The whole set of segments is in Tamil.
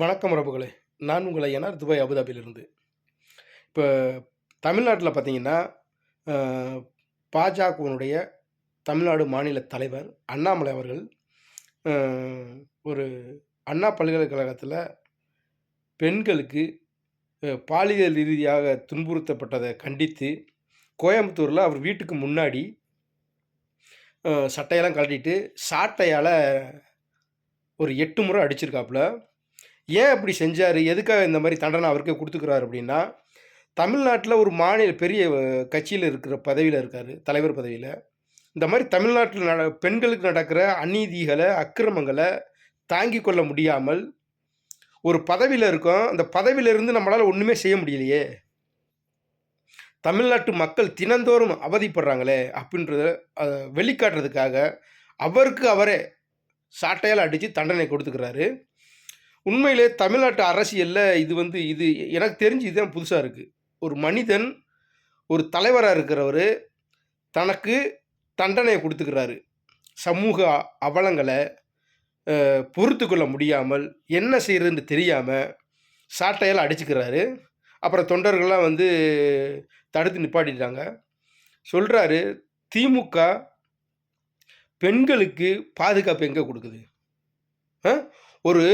வணக்கம் உறவுகளே. நான் உங்களை என்ஆர் துபாய் அபுதாபியிலிருந்து. இப்போ தமிழ்நாட்டில் பார்த்தீங்கன்னா பாஜகவினுடைய தமிழ்நாடு மாநில தலைவர் அண்ணாமலை அவர்கள் ஒரு அண்ணா பல்கலைக்கழகத்தில் பெண்களுக்கு பாலியல் ரீதியாக துன்புறுத்தப்பட்டதை கண்டித்து கோயம்புத்தூரில் அவர் வீட்டுக்கு முன்னாடி சட்டையெல்லாம் கழட்டிட்டு சாட்டையால் ஒரு எட்டு முறை அடிச்சிருக்காப்புல. ஏன் அப்படி செஞ்சார்? எதுக்காக இந்த மாதிரி தண்டனை அவருக்கே கொடுத்துக்கிறாரு அப்படின்னா தமிழ்நாட்டில் ஒரு மாநில பெரிய கட்சியில் இருக்கிற பதவியில் இருக்கார் தலைவர் பதவியில். இந்த மாதிரி தமிழ்நாட்டில் நட பெண்களுக்கு நடக்கிற அநீதிகளை அக்கிரமங்களை தாங்கி கொள்ள முடியாமல் ஒரு பதவியில் இருக்கோம். அந்த பதவியிலிருந்து நம்மளால் ஒன்றுமே செய்ய முடியலையே. தமிழ்நாட்டு மக்கள் தினந்தோறும் அவதிப்படுறாங்களே அப்படின்றத வெளிக்காட்டுறதுக்காக அவருக்கு அவரே சாட்டையால் அடித்து தண்டனை கொடுத்துக்கிறாரு. உண்மையிலே தமிழ்நாட்டு அரசியலில் இது வந்து இது எனக்கு தெரிஞ்சு இதுதான் புதுசாக இருக்குது ஒரு மனிதன் ஒரு தலைவராக இருக்கிறவர் தனக்கு தண்டனையை கொடுத்துக்கிறாரு. சமூக அவலங்களை பொறுத்து கொள்ள முடியாமல் என்ன செய்கிறதுன்னு தெரியாமல் சாட்டையால் அடிச்சுக்கிறாரு. அப்புறம் தொண்டர்கள்லாம் வந்து தடுத்து நிப்பாட்டிட்டாங்க. சொல்கிறாரு திமுக பெண்களுக்கு பாதுகாப்பு எங்கே கொடுக்குது? ஆ? ஒரு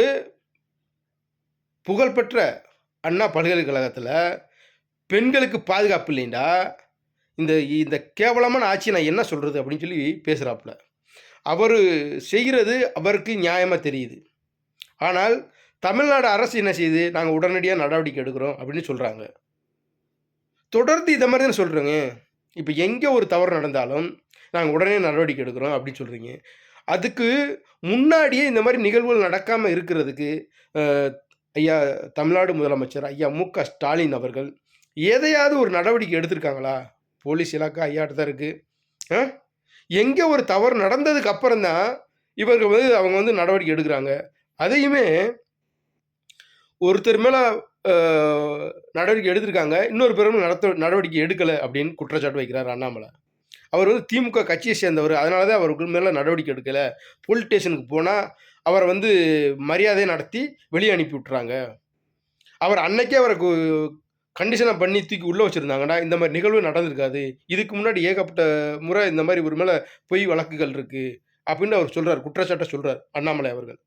புகழ்பெற்ற அண்ணா பல்கலைக்கழகத்தில் பெண்களுக்கு பாதுகாப்பு இல்லைண்டா. இந்த இந்த கேவலமான ஆட்சி நான் என்ன சொல்கிறது அப்படின்னு சொல்லி பேசுகிறாப்புல அவர் செய்கிறது அவருக்கு நியாயமாக தெரியுது. ஆனால் தமிழ்நாடு அரசு என்ன செய்யுது? நாங்கள் உடனடியாக நடவடிக்கை எடுக்கிறோம் அப்படின்னு சொல்கிறாங்க தொடர்ந்து இதை மாதிரி தான் சொல்கிறேங்க இப்போ எங்கே ஒரு தவறு நடந்தாலும் நாங்கள் உடனே நடவடிக்கை எடுக்கிறோம் அப்படின்னு சொல்கிறீங்க அதுக்கு முன்னாடியே இந்த மாதிரி நிகழ்வுகள் நடக்காமல் இருக்கிறதுக்கு ஐயா தமிழ்நாடு முதலமைச்சர் ஐயா மு க ஸ்டாலின் அவர்கள் எதையாவது ஒரு நடவடிக்கை எடுத்திருக்காங்களா? போலீஸ் இலாக்கா ஐயாட்ட தான் இருக்குது எங்கே ஒரு தவறு நடந்ததுக்கு அப்புறம் தான் இவர்கள் வந்து அவங்க வந்து நடவடிக்கை எடுக்கிறாங்க. அதையுமே ஒருத்தர் மேலே நடவடிக்கை எடுத்திருக்காங்க. இன்னொரு பேரும் நடத்த நடவடிக்கை எடுக்கலை அப்படின்னு குற்றச்சாட்டு வைக்கிறார் அண்ணாமலை. அவர் வந்து திமுக கட்சியை சேர்ந்தவர். அதனால தான் அவருக்கு மேலே நடவடிக்கை எடுக்கலை. போலீஸ் ஸ்டேஷனுக்கு போனால் அவரை வந்து மரியாதை நடத்தி வெளியே அனுப்பி விட்டுறாங்க. அவர் அன்னைக்கே அவரை கண்டிஷனாக பண்ணி தூக்கி உள்ளே வச்சுருந்தாங்கடா. இந்த மாதிரி நிகழ்வு நடந்திருக்காது. இதுக்கு முன்னாடி ஏகப்பட்ட முறை இந்த மாதிரி ஒரு மேலே பொய் வழக்குகள் இருக்குது அப்படின்னு அவர் சொல்கிறார் குற்றச்சாட்டை சொல்கிறார் அண்ணாமலை அவர்கள்.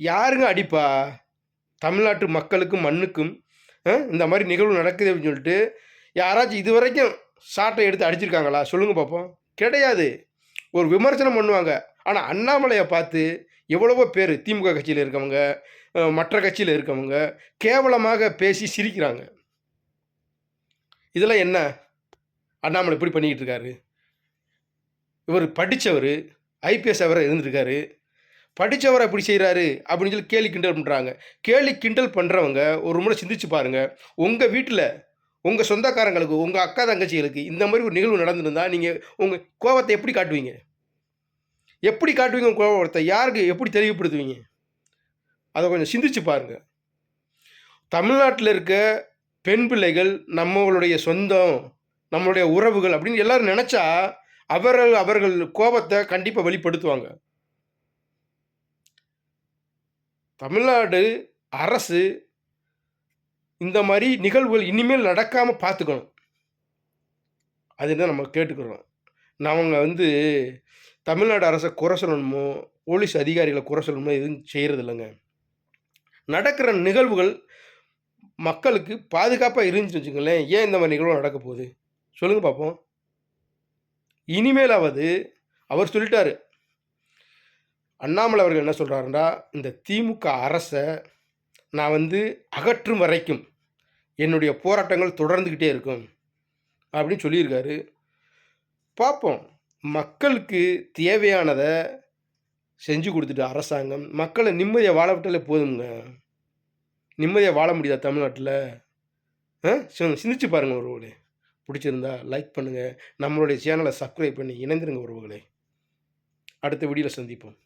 யாருங்க அடிப்பா? தமிழ்நாட்டு மக்களுக்கும் மண்ணுக்கும் இந்த மாதிரி நிகழ்வு நடக்குது அப்படின்னு சொல்லிட்டு யாராச்சும் இது வரைக்கும் சாட்டை எடுத்து அடிச்சிருக்காங்களா? சொல்லுங்கள் பார்ப்போம் கிடையாது. ஒரு விமர்சனம் பண்ணுவாங்க. ஆனால் அண்ணாமலையை பார்த்து எவ்வளவோ பேர் திமுக கட்சியில் இருக்கவங்க மற்ற கட்சியில் இருக்கவங்க கேவலமாக பேசி சிரிக்கிறாங்க. இதெல்லாம் என்ன? அண்ணாமலை இப்படி பண்ணிக்கிட்டு இருக்காரு. இவர் படித்தவர் ஐபிஎஸ் அவரை இருந்திருக்காரு படித்தவரை இப்படி செய்கிறாரு அப்படின்னு சொல்லி கேலி கிண்டல் பண்ணுறாங்க கேலி கிண்டல் பண்ணுறவங்க ஒரு முறை சிந்திச்சு பாருங்கள் உங்கள் வீட்டில் உங்கள் சொந்தக்காரங்களுக்கு உங்கள் அக்கா தங்கச்சிகளுக்கு இந்த மாதிரி ஒரு நிகழ்வு நடந்திருந்தால் நீங்கள் உங்கள் கோபத்தை எப்படி காட்டுவீங்க? எப்படி காட்டுவீங்க உங்கள் கோபத்தை யாருக்கு எப்படி தெளிவுபடுத்துவீங்க? அதை கொஞ்சம் சிந்திச்சு பாருங்கள் தமிழ்நாட்டில் இருக்க பெண் பிள்ளைகள் நம்மளுடைய சொந்தம் நம்மளுடைய உறவுகள் அப்படின்னு எல்லோரும் நினச்சா அவர்கள் அவர்கள் கோபத்தை கண்டிப்பாக வெளிப்படுத்துவாங்க. தமிழ்நாடு அரசு இந்த மாதிரி நிகழ்வுகள் இனிமேல் நடக்காமல் பார்த்துக்கணும். அதுதான் நம்ம கேட்டுக்கிறோம். அவங்க வந்து தமிழ்நாடு அரசை குறை சொல்லணுமோ போலீஸ் அதிகாரிகளை குறை சொல்லணுமோ எதுவும் செய்கிறது இல்லைங்க நடக்கிற நிகழ்வுகள் மக்களுக்கு பாதுகாப்பாக இருந்துச்சு வச்சுங்களேன் ஏன் இந்த மாதிரி நிகழ்வு நடக்க போகுது? சொல்லுங்கள் பார்ப்போம் இனிமேலாவது அவர் சொல்லிட்டாரு. அண்ணாமலை அவர்கள் என்ன சொல்கிறாருன்னா இந்த திமுக அரசை நான் வந்து அகற்றும் வரைக்கும் என்னுடைய போராட்டங்கள் தொடர்ந்துக்கிட்டே இருக்கும் அப்படின்னு சொல்லியிருக்காரு. பார்ப்போம் மக்களுக்கு தேவையானதை செஞ்சு கொடுத்துட்டு அரசாங்கம் மக்களை நிம்மதியாக வாழ விட்டாலே போதுங்க. நிம்மதியாக வாழ முடியாதா தமிழ்நாட்டில்? ஆ? சிந்திச்சு சிந்திச்சு பாருங்கள் உறவுகளே. பிடிச்சிருந்தா லைக் பண்ணுங்கள் நம்மளுடைய சேனலை சப்ஸ்கிரைப் பண்ணி இணைந்துருங்க உறவுகளே. அடுத்த வீடியோவில் சந்திப்போம்.